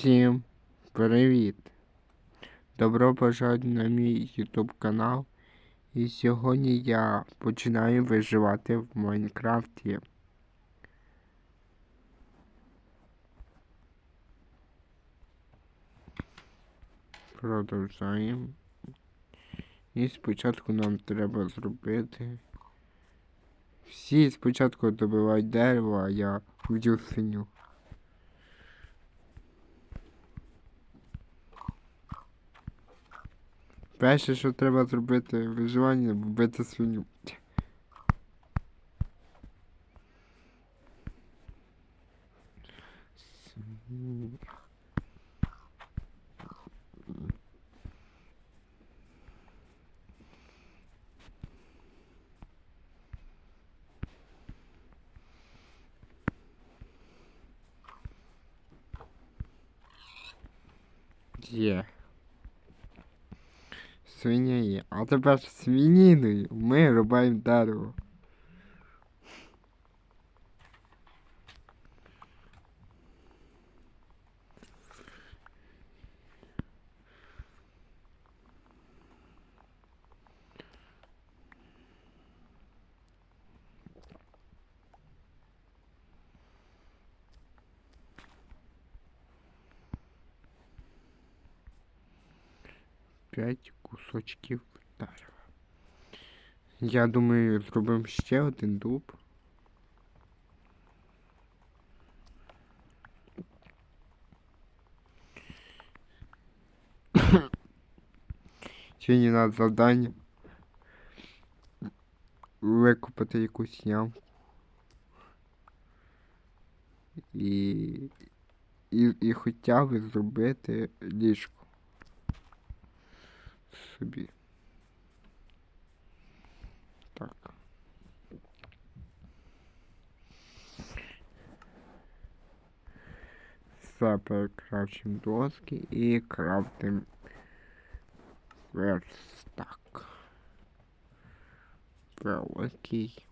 Всім привіт! Добро пожаловать на мій YouTube канал. І сьогодні я починаю виживати в Майнкрафті. Продовжаємо. І спочатку нам треба зробити. Всі спочатку добивають дерево, а я вб'ю свиню. Перше, що треба зробити виживання, вбити свиню. Свиню Є. Свиня є. А тепер свиніною ми рубаємо дерево. П'ять кусочків дерева. Я думаю, зробимо ще один дуб. Сьогодні на завдання викопати якусь ямку. І, і, і хоча б зробити ліжко собі. Так. Все перекрафчимо доски і крафтим верстак. Великий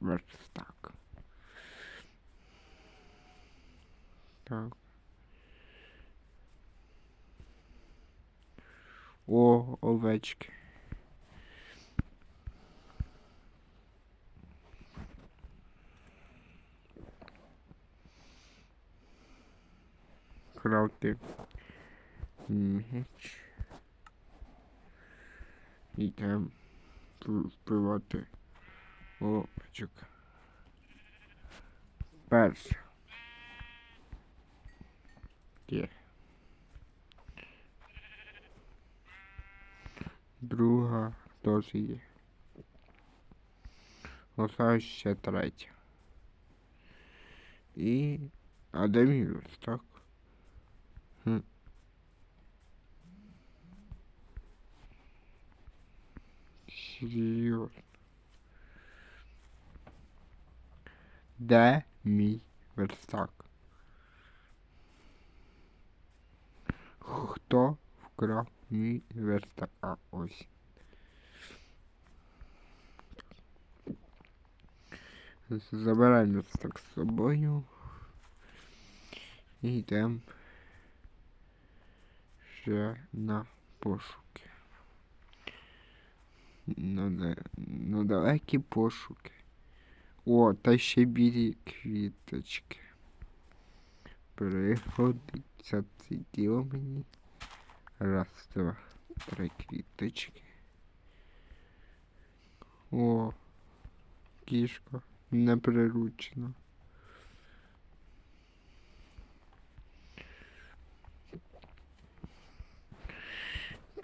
верстак. Так. О, овечки. Крафти. Меч. Йдемо вбивати овечок. Перше. Є. Друга теж є. Лишаю ще третя. І... А де мій верстак? Хм. Серйозно. Де мій верстак? Хто вкрав мій верстак? А ось. Забираємо верстак з собою. І йдемо ще на пошуки. На, да- на далекі пошуки. О, та ще білі квіточки. Пригодиться це діло мені. Раз, два, три квіточки. О, кішка неприручна.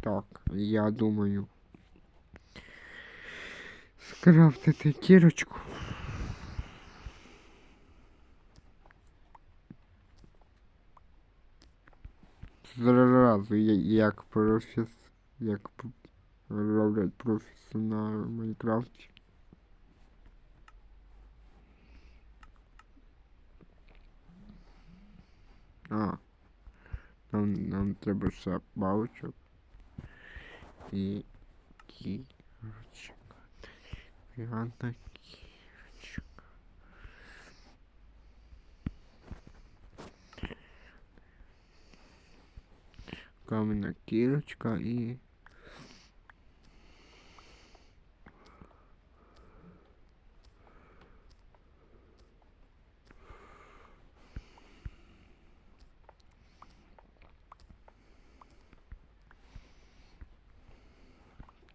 Так, я думаю. Скрафтити кірочку. Зразу як профес... як роблять професіонали в Майнкрафті. А. Нам, нам треба ще паличок. І кірочка. П'ята кам'яна кірочка і.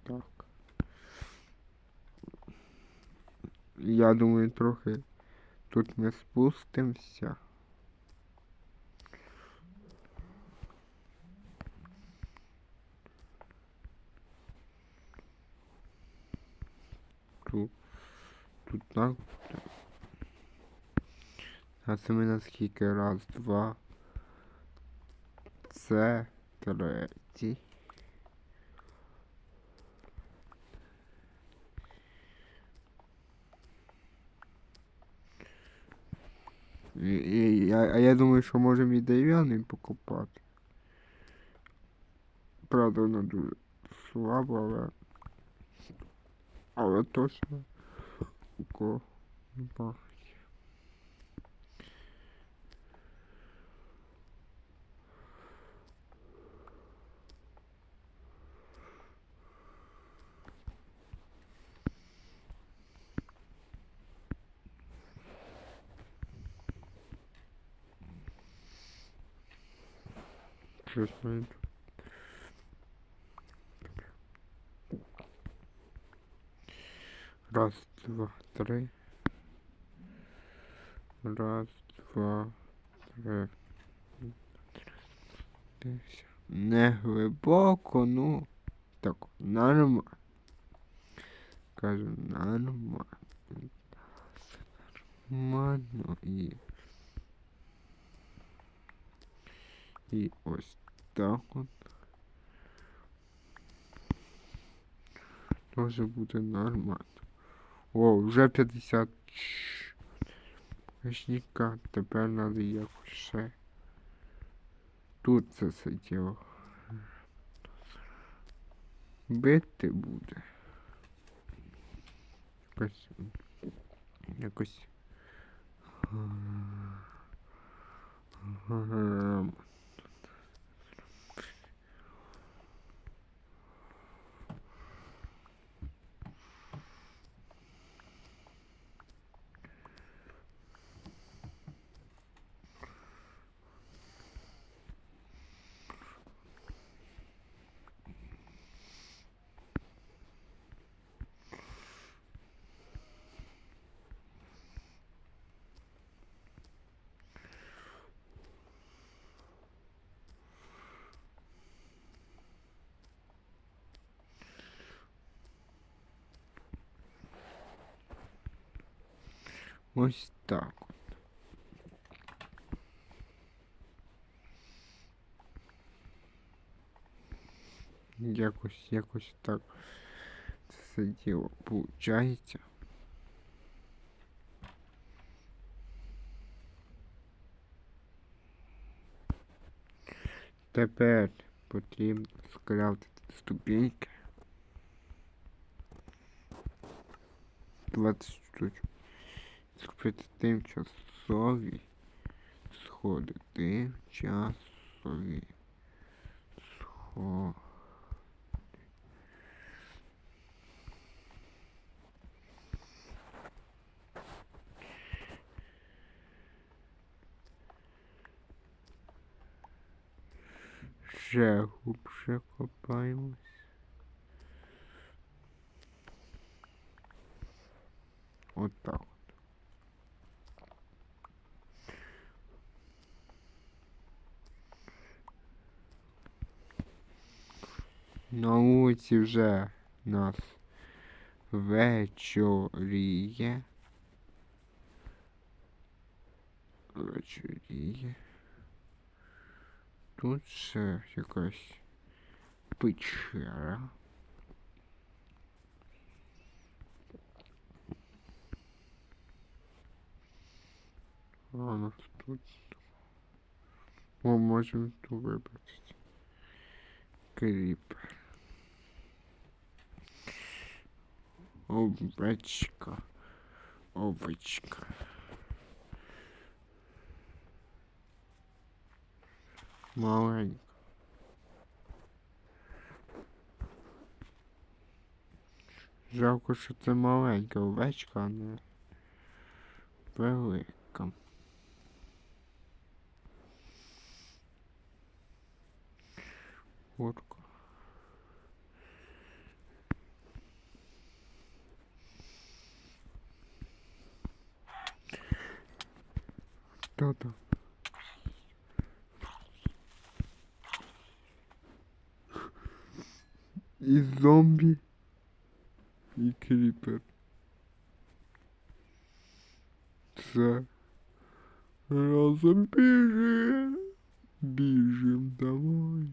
Так. Я думаю, трохи тут ми спустимося. Тут, тут так. А це ми наскільки раз, два. Це третій. І, і, я, а я думаю, що можемо і дерев'яний покупати. Правда, воно дуже слабо, але. А вот точно Го, не бачить. Два, три. Раз, два, три. Не глибоко, ну. Так, нормально. Кажу, нормально. Нормально і. І ось так от. Може бути нормально. О, вже 50. Кашніка, тепер треба якось ще. Тут це все діло. Бити буде. Якось. Якось. Ось так. Якось, якось так це діло получається. Тепер потрібно скрафтити ступеньки. 20 штучок. Скупити тимчасові сходи. Тимчасові сходи. Ще глубше копаємось. От На вулиці вже нас вечоріє. Вечоріє. Тут ще якась печера. А у нас тут. О, можемо тут вибрати. Кріпер. Овечка. Овечка. Маленька. Жалко, що це маленька овечка, а не велика. Курка. Хто там? І зомбі, і кріпер. Це разом біжим. Біжим давай.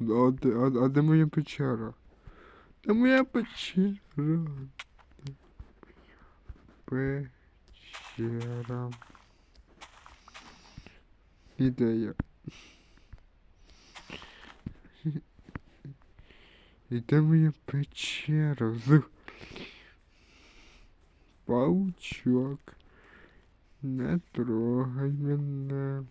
А а, а де моя печера? Де моя печера? Печера. Ідея. І де моя печера? З... Паучок. Не трогай мене.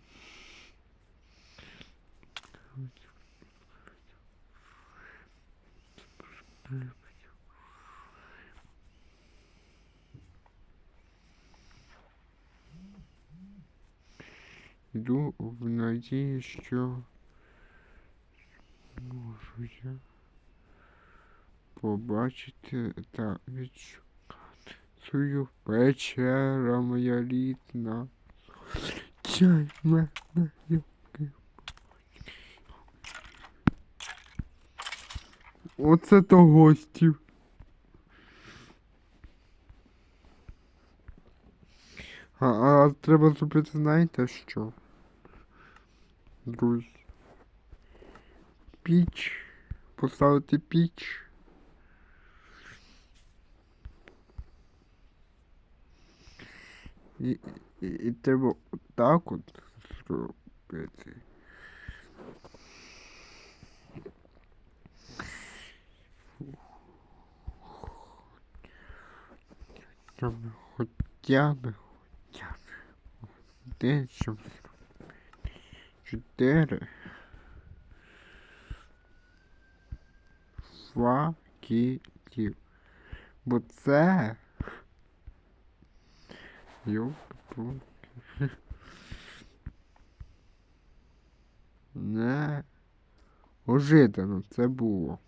Йду в надії, що можу я побачити та відшукати свою печера моя рідна. Чай мене юки. Оце то гостів. А, а треба зробити, знаєте що? Друзі. Піч. Поставити піч. І, і, і треба отак от зробити. Хоча б, хоча б щоб зробити чотири факелів. Бо це Йоп. Не ожидано це було.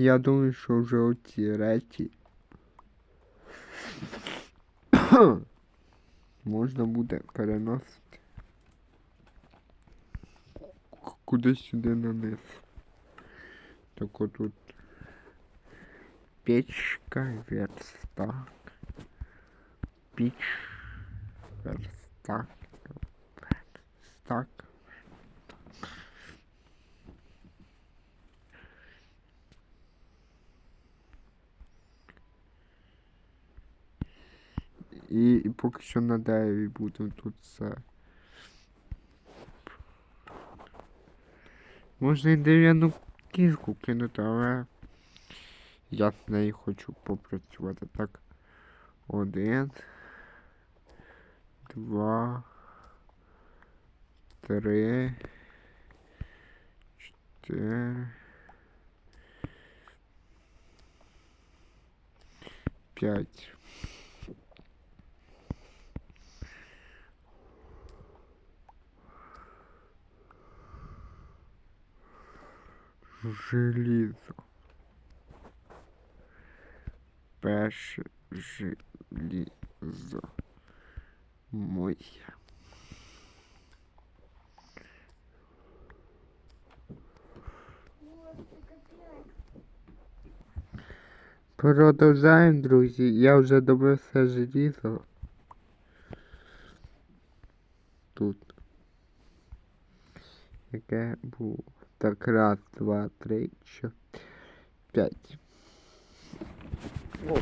Я думаю, що вже оці речі можна буде переносити к- кудись сюди на низ. Так от тут печка, верстак, піч, верстак, верстак. І, і поки що на дереві будемо тут все. Можна і дерев'яну кішку кинути, але я з нею хочу попрацювати. Так. Один. Два. Три. Чотири. П'ять. Желізо. Перше желізо. Моє. Продовжаємо, друзі. Я вже добив все желізо. Тут. Яке було. Так, раз, два, три, чотири, п'ять. О,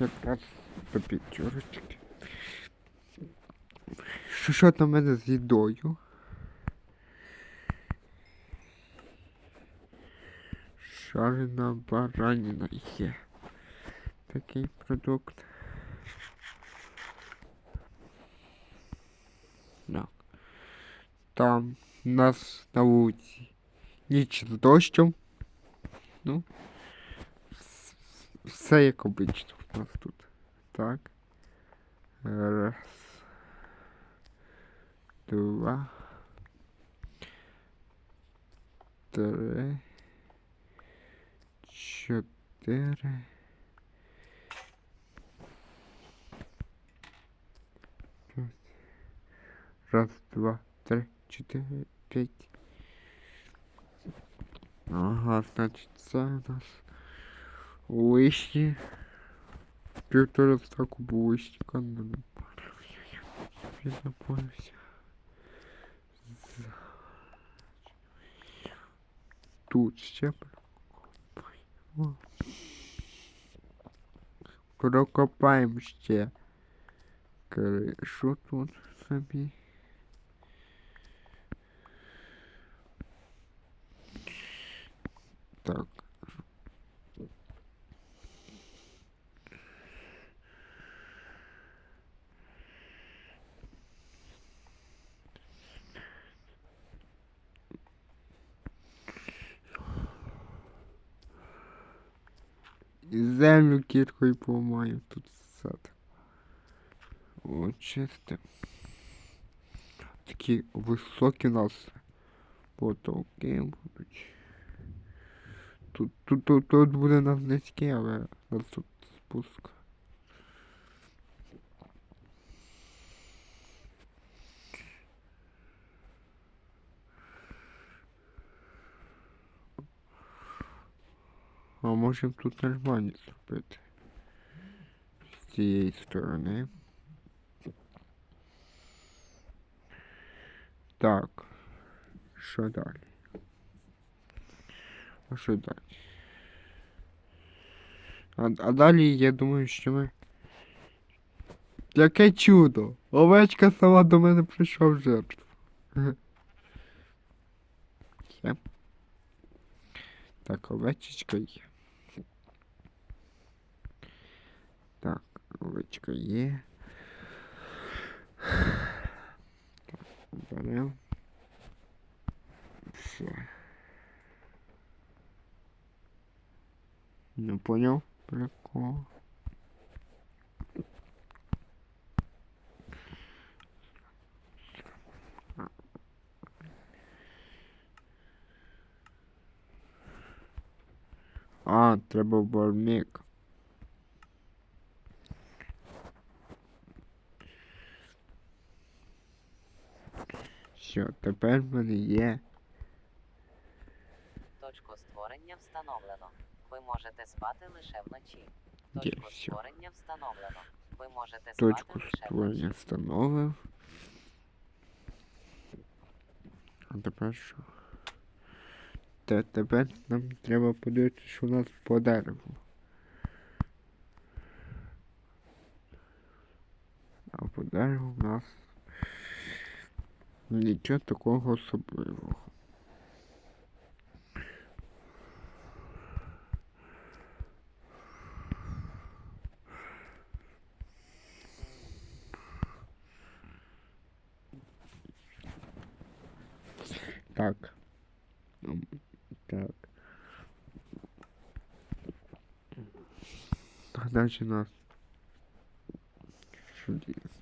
якраз до п'ятерочки. Що, що там в мене з їдою? Шарена бараніна є. Такий продукт. Так. Там нас на вулиці ніч з дощем. Ну. Все як обично у нас тут. Так. Раз. Два. Три. Чотири. П'ять. Раз, два, три, чотири, п'ять. Ага, значить це у нас лишні. Півтора стаку було лишніка. Ну, не Я запоюся. Тут ще прокопаємо. Прокопаємо ще кришу тут собі. Кіркою поламаю тут сад. Очисти. Такі високі нас потолки будуть. Тут, тут, тут, тут буде нас низькі, але нас тут спуск. А можемо тут нормально зробити. Цієї сторони. Так. Що далі? А що далі? А, а далі я думаю, що ми. Яке чудо! Овечка сама до мене прийшла в жертву. Є. Так, овечечка є. Так, овечка є. Так. Все. Не понял? Прикол. А, треба бармік. Все, тепер в мене є. Точку створення встановлено. Ви можете спати лише вночі. Точку все. створення встановлено. Ви можете Точку спати лише створення вночі. встановив. А тепер що? Те, тепер нам треба подивитися, що у нас по дереву. А по дереву у нас нічого такого особливого. Так. М, Так. Так, дальше у нас. Чудесно.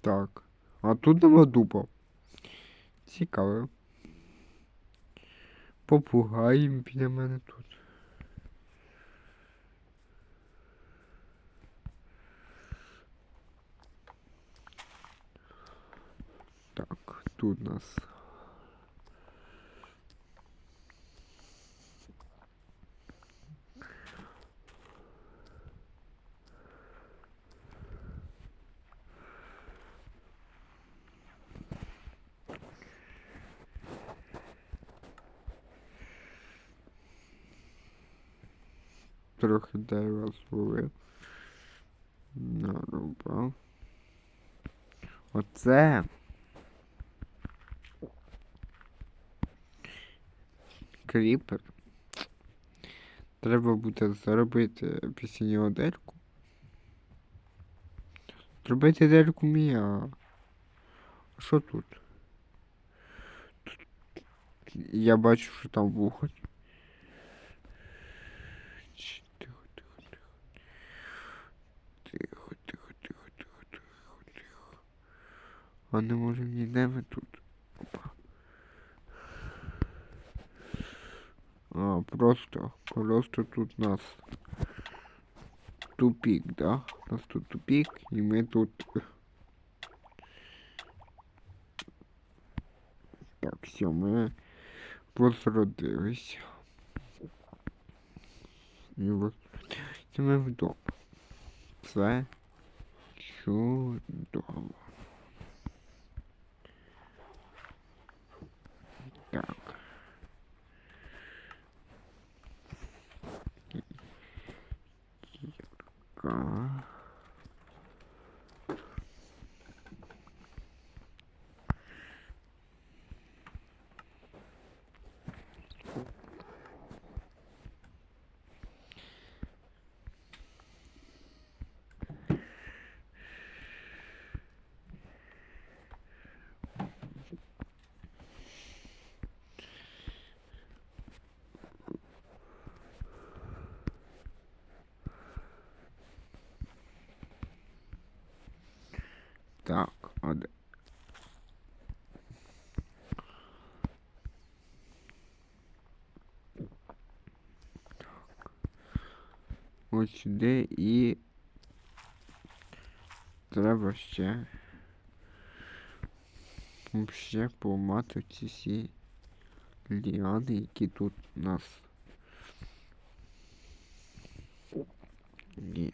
Так. А тут нема дуба. Цікаво. Попугай біля мене тут. Так, тут у нас Трохи дерева зловив. Нарубав. Оце. Кріпер. Треба буде зробити після нього дельку. Зробити дельку мія. А що? Тут- Я бачу, що там вухоть. А не може ніде ми тут. Опа. А, просто, просто тут нас тупик, да? У нас тут тупик, і ми тут. Так, все, ми возродились. І от ми вдома. Це чудово. Так. Ка. Так, а де? Так. Ось сюди і треба ще ще поламати ці всі ліани, які тут у нас є.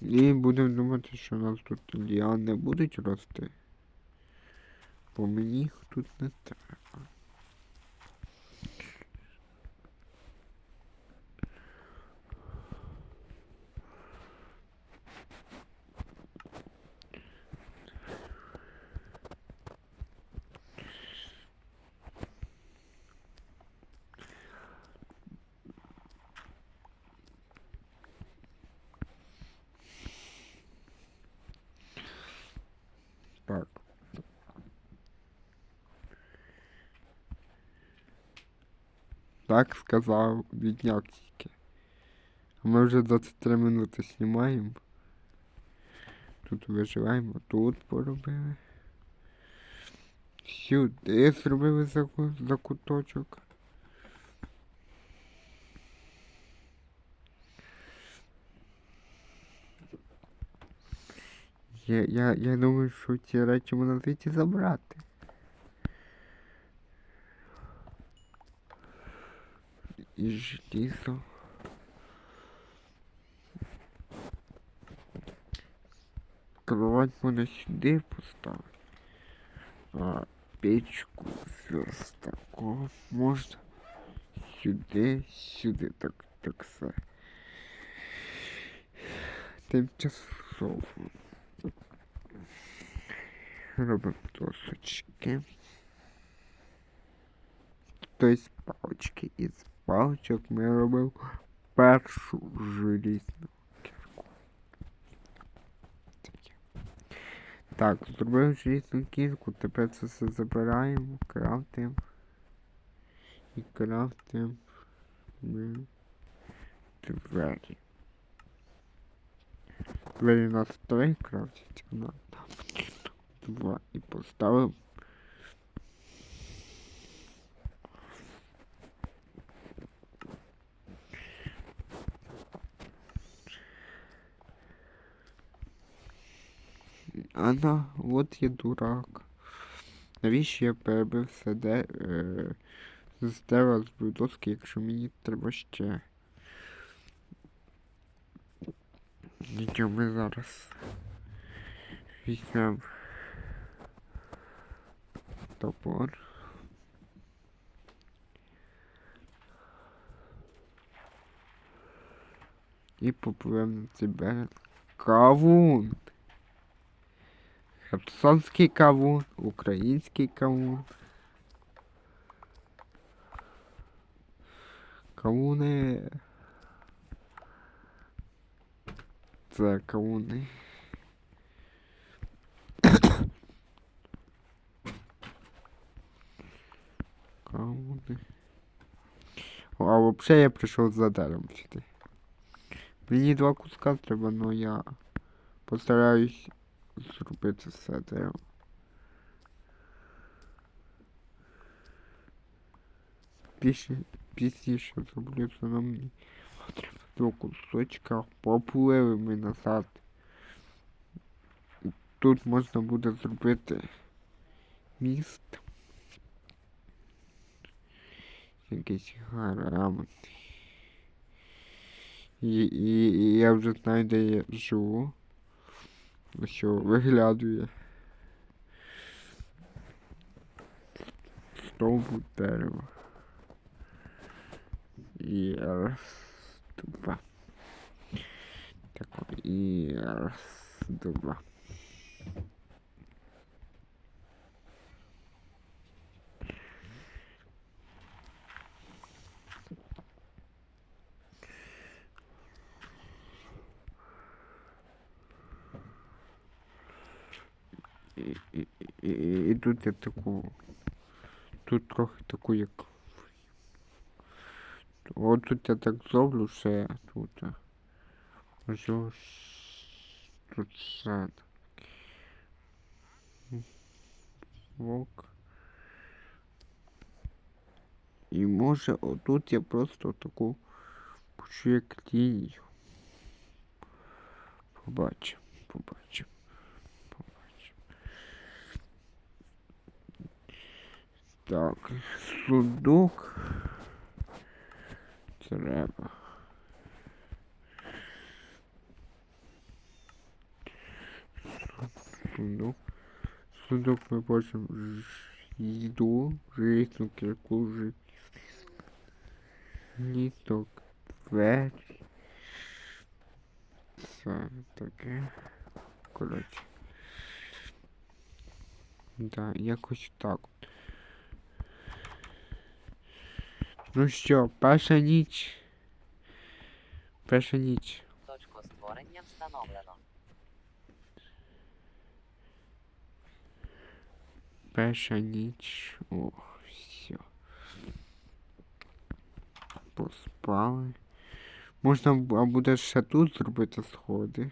І будемо думати, що у нас тут ліани будуть рости. Бо мені їх тут не треба. Так. Так сказав бідняк тільки. А ми вже 23 минути знімаємо. Тут виживаємо, тут поробили. Сюди зробили заку- закуточок. Я, я, я думаю, що ці речі можна звідси забрати. І желізо. Кровать можна сюди поставити. А печку з верстаком можна сюди, сюди, так, так все. Тимчасово. Робимо досочки. Тобто палочки. Із палочок ми робимо першу желізну кірку. Так, зробив желізну кірку, тепер це все забираємо, крафтимо. І крафтимо ми двері. Двері у нас три крафтять, а нам два і поставив. Ана, от я дурак. Навіщо я перебив все де е, з доски, якщо мені треба ще. Нічого ми зараз візьмемо топор. І попливемо на цей берег. Кавун! Херсонський кавун, український кавун. Кавуни. Це кавуни. Кавуни. А вообще я прийшов за деревом сюди. Мені два куска треба, но я постараюсь зробити все дерево. Пізніше зроблю це на мені. Треба два кусочка. Попливи ми назад. Тут можна буде зробити міст. Якийсь гарамонт. І, і, і я вже знаю, де я живу. Що виглядує. Стовбу дерева. І раз, два. Так, і раз, два. І, і, і, і, тут я таку. Тут трохи таку як. От тут я так зроблю ще тут. ось тут ще. Вок. І може отут я просто таку пущу як лінію. Побачимо, побачимо. Так, судок треба. Судок. Судок ми бачимо ж- їду, житну кірку, жит. Ніток, двері. Це таке. Коротше. Да, якось так. от. Ну що, перша ніч. Перша ніч. Точку створення встановлено. Перша ніч. О, все. Поспали. Можна буде ще тут зробити сходи.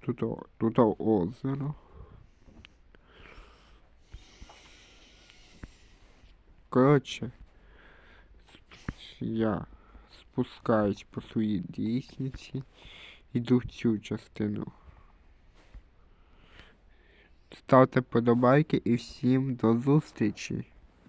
Тут, тут озеро. Коротше, я спускаюсь по своїй лісниці, іду в цю частину. Ставте подобайки і всім до зустрічі!